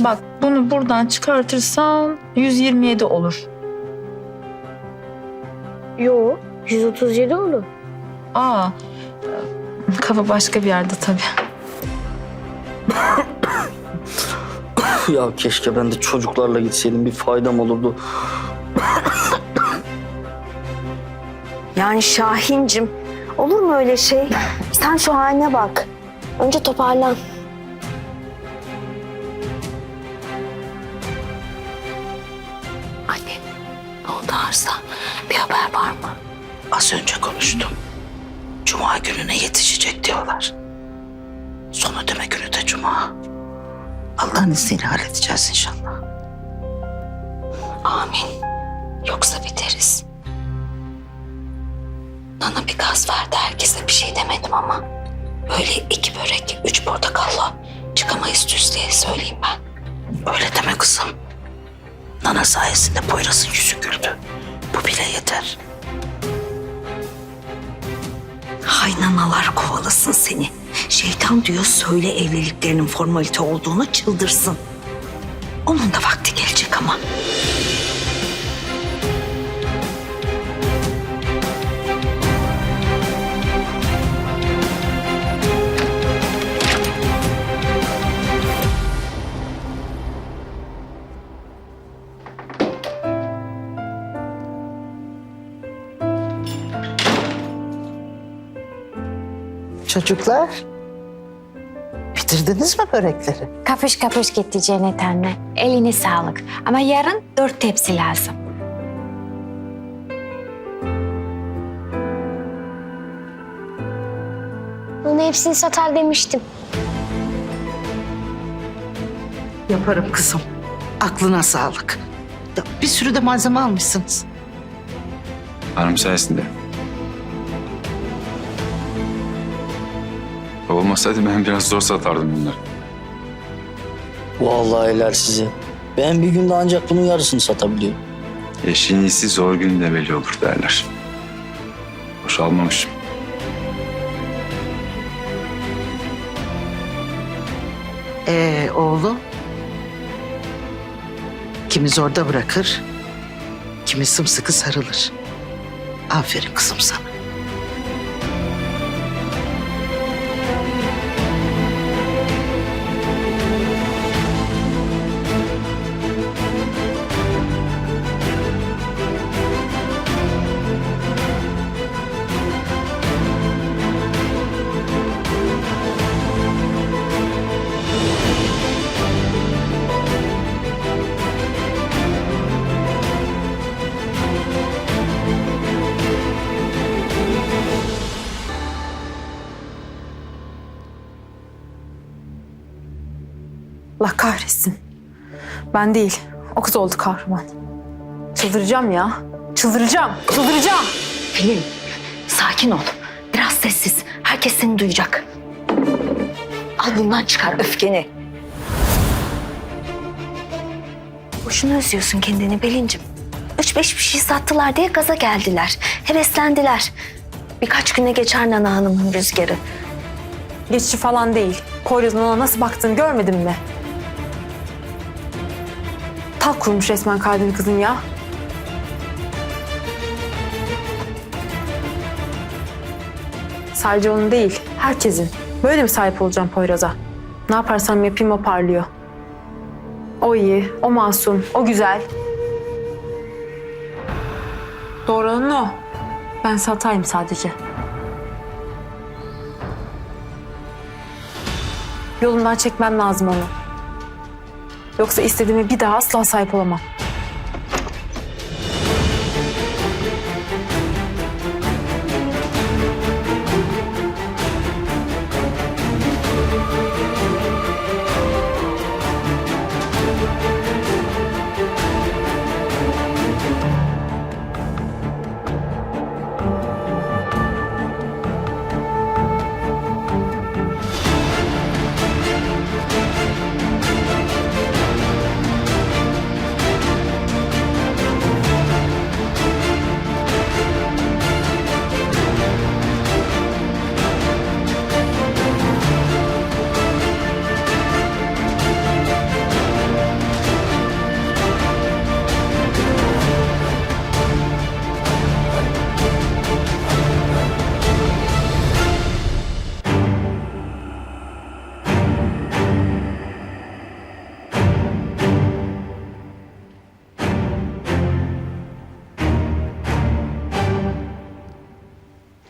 Bak bunu buradan çıkartırsan 127 olur. Yo 137 olur. Aa, kafa başka bir yerde tabii. Ya keşke ben de çocuklarla gitseydim bir faydam olurdu. Yani Şahincim olur mu öyle şey? Sen şu haline bak. Önce toparlan. Arsa? Bir haber var mı? Az önce konuştum. Cuma gününe yetişecek diyorlar. Son ödeme günü de Cuma. Allah'ın izniyle halledeceğiz inşallah. Amin. Yoksa biteriz. Nana bir gaz verdi herkese bir şey demedim ama. Böyle iki börek, üç portakalla çıkamayız düz diye söyleyeyim ben. Öyle deme kızım. Nana sayesinde Poyraz'ın yüzü güldü. Bu bile yeter. Hay nanalar kovalasın seni. Şeytan diyor söyle evliliklerinin formalite olduğunu çıldırsın. Onun da vakti gelecek ama. Çocuklar, bitirdiniz mi börekleri? Kapış kapış gitti Cennet anne. Eline sağlık. Ama yarın dört tepsi lazım. Onu hepsini satar demiştim. Yaparım kızım. Aklına sağlık. Bir sürü de malzeme almışsınız. Hanım sayesinde. Olmasaydı ben biraz zor satardım bunları. Vallahi helal size. Ben bir günde ancak bunun yarısını satabiliyorum. Eşin iyisi zor günde belli olur derler. Boşalmamışım. Ee oğlum? Kimi zorda bırakır, kimi sımsıkı sarılır. Aferin kızım sana. Allah kahretsin. Ben değil. O kız oldu kahraman. Çıldıracağım ya. Çıldıracağım. Çıldıracağım. Pelin, sakin ol. Biraz sessiz. Herkes seni duyacak. Al bundan çıkar öfkeni. Boşuna üzüyorsun kendini Pelin'cim. Üç beş bir şey sattılar diye gaza geldiler. Heveslendiler. Birkaç güne geçer Nana Hanım'ın rüzgarı. Geçici falan değil. Poyraz'ın ona nasıl baktığını görmedin mi? Tak kurmuş resmen kalbini kızın ya. Sadece onun değil, herkesin. Böyle mi sahip olacağım Poyraz'a? Ne yaparsam yapayım o parlıyor. O iyi, o masum, o güzel. Doğru olan o. Ben satayım sadece. Yolundan çekmem lazım onu. Yoksa istediğime bir daha asla sahip olamam.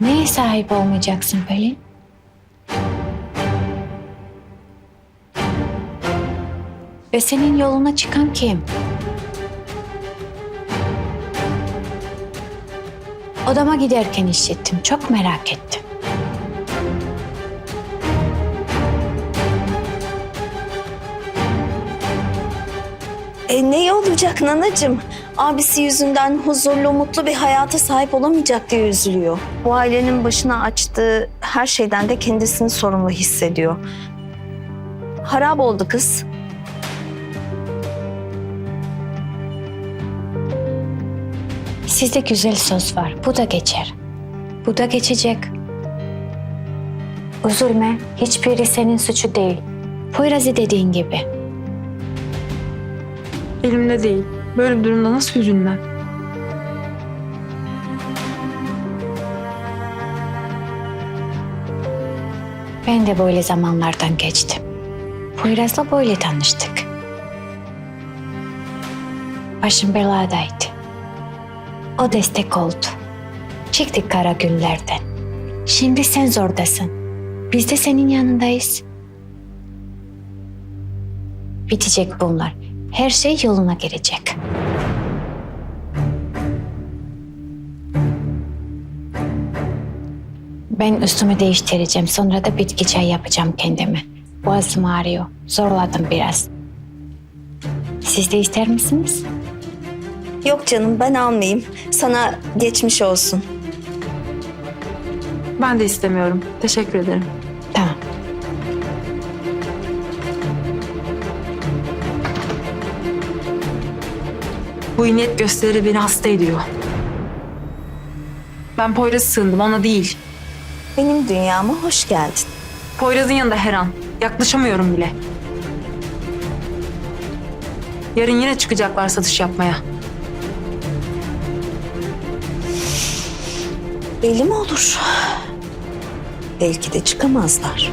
Neye sahip olmayacaksın Pelin? Ve senin yoluna çıkan kim? Odama giderken işittim. Çok merak ettim. E ne olacak nanacığım? Abisi yüzünden huzurlu, mutlu bir hayata sahip olamayacak diye üzülüyor. Bu ailenin başına açtığı her şeyden de kendisini sorumlu hissediyor. Harap oldu kız. Sizde güzel söz var. Bu da geçer. Bu da geçecek. Üzülme. Hiçbiri senin suçu değil. Poyraz'ı dediğin gibi. Elimde değil. Böyle bir durumda nasıl üzülmem? Ben de böyle zamanlardan geçtim. Poyraz'la böyle tanıştık. Başım beladaydı. O destek oldu. Çıktık kara günlerden. Şimdi sen zordasın. Biz de senin yanındayız. Bitecek bunlar. Her şey yoluna girecek. Ben üstümü değiştireceğim. Sonra da bitki çay yapacağım kendime. Boğazım ağrıyor. Zorladım biraz. Siz de ister misiniz? Yok canım ben almayayım. Sana geçmiş olsun. Ben de istemiyorum. Teşekkür ederim. Bu iniyet gösteri beni hasta ediyor. Ben Poyraz'a sığındım, ona değil. Benim dünyama hoş geldin. Poyraz'ın yanında her an. Yaklaşamıyorum bile. Yarın yine çıkacaklar satış yapmaya. Belli mi olur? Belki de çıkamazlar.